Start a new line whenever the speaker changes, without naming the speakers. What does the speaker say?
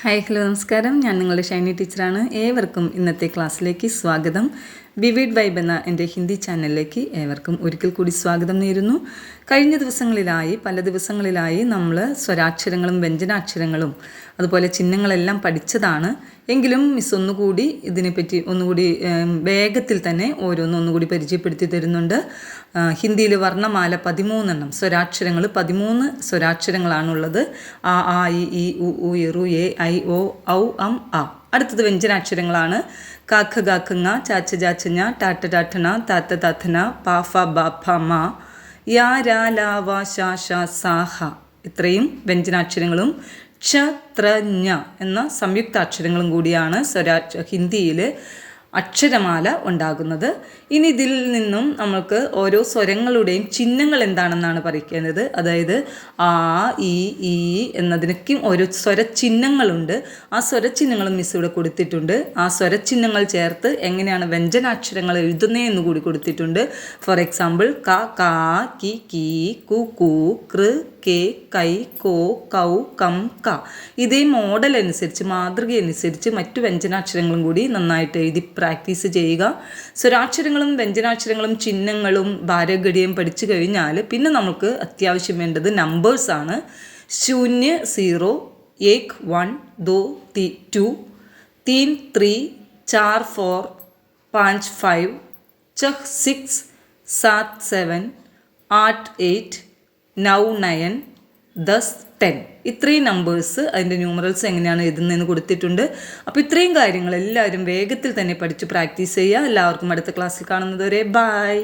Hi hello നമസ്കാരം. ഞാൻ നിങ്ങളുടെ ഷൈനി ടീച്ചറാണ്. ഏവർക്കും ഇന്നത്തെ ക്ലാസ്സിലേക്ക് സ്വാഗതം. വിവിഡ് വൈബ് എന്ന എന്റെ ഹിന്ദി ചാനലിലേക്ക് ഏവർക്കും ഒരിക്കൽ കൂടി സ്വാഗതം നേരുന്നു. കഴിഞ്ഞ ദിവസങ്ങളിലായി പല ദിവസങ്ങളിലായി നമ്മൾ സ്വരാക്ഷരങ്ങളും വ്യഞ്ജനാക്ഷരങ്ങളും അതുപോലെ ചിഹ്നങ്ങളെല്ലാം പഠിച്ചതാണ്. എങ്കിലും മിസ് ഒന്നുകൂടി ഇതിനെപ്പറ്റി ഒന്നുകൂടി വേഗത്തിൽ തന്നെ ഓരോന്നൊന്നുകൂടി പരിചയപ്പെടുത്തി തരുന്നുണ്ട്. ഹിന്ദിയിൽ വർണമാല പതിമൂന്നെണ്ണം സ്വരാക്ഷരങ്ങൾ പതിമൂന്ന് സ്വരാക്ഷരങ്ങളാണുള്ളത്. ആ ആ ഇ ഉ ഉ ഇറു എ ഐ ഒ ഔ അം ആ. അടുത്തത് വ്യഞ്ജനാക്ഷരങ്ങളാണ് കാക്ക കാക്കങ്ങ ചാച്ച ചാച്ചഞ്ഞ ടാറ്റ ടാറ്റന താത്ത താത്തന പാഫ ബാഫ മാ യാ രാ ലാ വാ ഷാ ഷാ സാഹ ഇത്രയും വ്യഞ്ജനാക്ഷരങ്ങളും ക്ഷത്രജ്ഞ എന്ന സംയുക്താക്ഷരങ്ങളും കൂടിയാണ് സ്വരാക്ഷ ഹിന്ദിയിൽ അക്ഷരമാല ഉണ്ടാകുന്നത്. ഇനി ഇതിൽ നിന്നും നമുക്ക് ഓരോ സ്വരങ്ങളുടെയും ചിഹ്നങ്ങൾ എന്താണെന്നാണ് പറയുന്നത് അതായത് ആ ഇ ഈ എന്നതിനൊക്കെയും ഓരോ സ്വരചിഹ്നങ്ങളുണ്ട്. ആ സ്വരചിഹ്നങ്ങളും മിസ് ഇവിടെ കൊടുത്തിട്ടുണ്ട്. ആ സ്വരചിഹ്നങ്ങൾ ചേർത്ത് എങ്ങനെയാണ് വ്യഞ്ജനാക്ഷരങ്ങൾ എഴുതുന്നത് എന്ന് കൂടി കൊടുത്തിട്ടുണ്ട്. ഫോർ എക്സാമ്പിൾ ക കാ കി കി കു കു കൃ കെ കൈ കോ കൗ കം ക. ഇതേ മോഡൽ അനുസരിച്ച് മാതൃക അനുസരിച്ച് മറ്റു വ്യഞ്ജനാക്ഷരങ്ങളും കൂടി നന്നായിട്ട് എഴുതി പ്രാക്ടീസ് ചെയ്യുക. സ്വരാക്ഷരങ്ങളും വ്യഞ്ജനാക്ഷരങ്ങളും ചിഹ്നങ്ങളും ഭാരഗടിയും പഠിച്ചു കഴിഞ്ഞാൽ പിന്നെ നമുക്ക് അത്യാവശ്യം വേണ്ടത് നമ്പേഴ്സാണ് ശൂന്യ സീറോ ഏക് വൺ ദോ തി ടു തീൻ ത്രീ ചാർ ഫോർ പാഞ്ച് ഫൈവ് ചഹ് സിക്സ് സാത് സെവൻ ആറ്റ് എയ്റ്റ് നൗ നയൻ ദസ് ടെൻ. ഇത്രയും നമ്പേഴ്സ് അതിന്റെ ന്യൂമറൽസ് എങ്ങനെയാണ് എഴുതുന്നതെന്ന് കൊടുത്തിട്ടുണ്ട്. അപ്പോൾ ഇത്രയും കാര്യങ്ങൾ എല്ലാവരും വേഗത്തിൽ തന്നെ പഠിച്ച് പ്രാക്ടീസ് ചെയ്യുക. എല്ലാവർക്കും അടുത്ത ക്ലാസ്സിൽ കാണുന്നതുവരെ ബായ്